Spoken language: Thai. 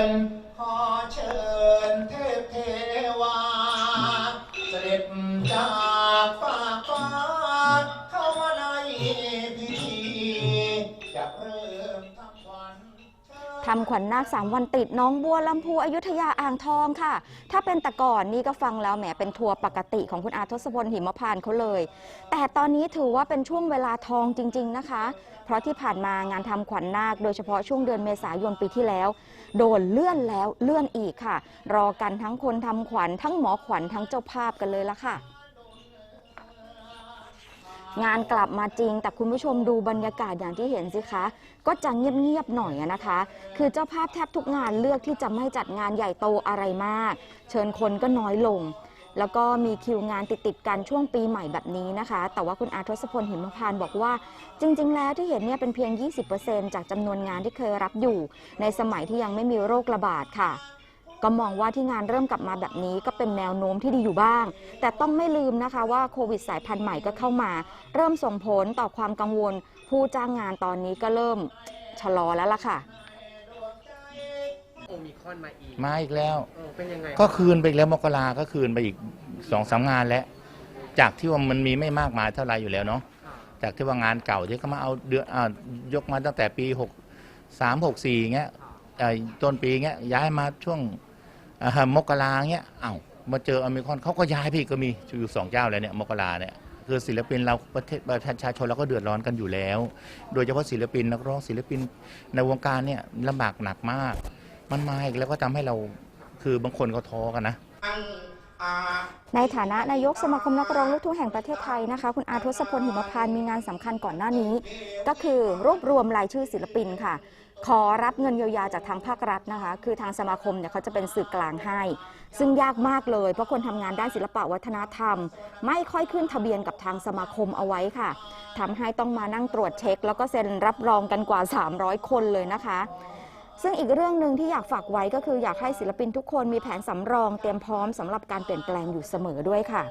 ญ ขอเชิญเทพเทวา เสด็จจ้า ทำขวัญนาคสามวันติดน้องบัวลำพูอยุธยาอ่างทองค่ะ ถ้าเป็นแต่ก่อนนี่ก็ฟังแล้วแหมเป็นทัวร์ปกติของคุณอาทศพลหิมพานต์เขาเลย แต่ตอนนี้ถือว่าเป็นช่วงเวลาทองจริง ๆนะคะ เพราะที่ผ่านมางานทำขวัญนาค โดยเฉพาะช่วงเดือนเมษายนปีที่แล้ว โดนเลื่อนแล้วเลื่อนอีกค่ะ รอกันทั้งคนทำขวัญทั้งหมอขวัญทั้งเจ้าภาพกันเลยละค่ะ งานกลับมาจริง แต่คุณผู้ชมดูบรรยากาศอย่างที่เห็นสิคะ ก็จะเงียบๆหน่อยนะคะ คือเจ้าภาพแทบทุกงานเลือกที่จะไม่จัดงานใหญ่โตอะไรมาก เชิญคนก็น้อยลง แล้วก็มีคิวงานติดๆกันช่วงปีใหม่แบบนี้นะคะ แต่ว่าคุณอาทศพลหิมพานต์บอกว่า จริง ๆ แล้วที่เห็นเนี่ยเป็นเพียง 20%จากจำนวนงานที่เคยรับอยู่ ในสมัยที่ยังไม่มีโรคระบาดค่ะ ก็มองว่าที่งานเริ่มกลับมาแบบนี้ก็เป็นแนวโน้มที่ดีอยู่บ้าง แต่ต้องไม่ลืมนะคะว่าโควิดสายพันธุ์ใหม่ก็เข้ามา เริ่มส่งผลต่อความกังวล ผู้จ้างงานตอนนี้ก็เริ่มชะลอแล้วล่ะค่ะ โอมิครอนมาอีกมาอีกแล้ว เออเป็นยังไงก็คืนไปอีกแล้วมกราก็คืนไปอีกสองสามงานแล้ว จากที่ว่ามันมีไม่มากมายเท่าไหรอยู่แล้วเนาะค่ะจากที่ว่างานเก่าที่เขามาเอาเดือนอ่ายกมาตั้งแต่ปีหกสามหกสี่เงี้ยเอ่อต้นปีเงี้ยย้ายมาช่วงอ่า มกราเงี้ยเอ้ามาเจออเมริกอนเขาก็ย้ายไปอีกก็มีอยู่สองเจ้าแล้วเนี่ยมกราเนี่ยคือศิลปินเราประเทศประชาชนเราก็เดือดร้อนกันอยู่แล้ว โดยเฉพาะศิลปินนักร้องศิลปินในวงการเนี่ยลำบากหนักมาก มันมาอีกแล้วก็ทำให้เราคือบางคนก็ท้อกันนะในฐานะนายกสมาคมนักร้องลูกทุ่งแห่งประเทศไทยนะคะ คุณอาทศพลหิมพานต์มีงานสำคัญก่อนหน้านี้ ก็คือรวบรวมรายชื่อศิลปินค่ะ ขอรับเงินเยียวยาจากทางภาครัฐนะคะ คือทางสมาคมเนี่ยเขาจะเป็นสื่อกลางให้ ซึ่งยากมากเลย เพราะคนทำงานด้านศิลปะวัฒนธรรม ไม่ค่อยขึ้นทะเบียนกับทางสมาคมเอาไว้ค่ะทำให้ต้องมานั่งตรวจเช็ค แล้วก็เซ็นรับรองกันกว่า 300 คนเลยนะคะ ซึ่งอีกเรื่องหนึ่งที่อยากฝากไว้ก็คืออยากให้ศิลปินทุกคนมีแผนสำรองเตรียมพร้อมสำหรับการเปลี่ยนแปลงอยู่เสมอด้วยค่ะ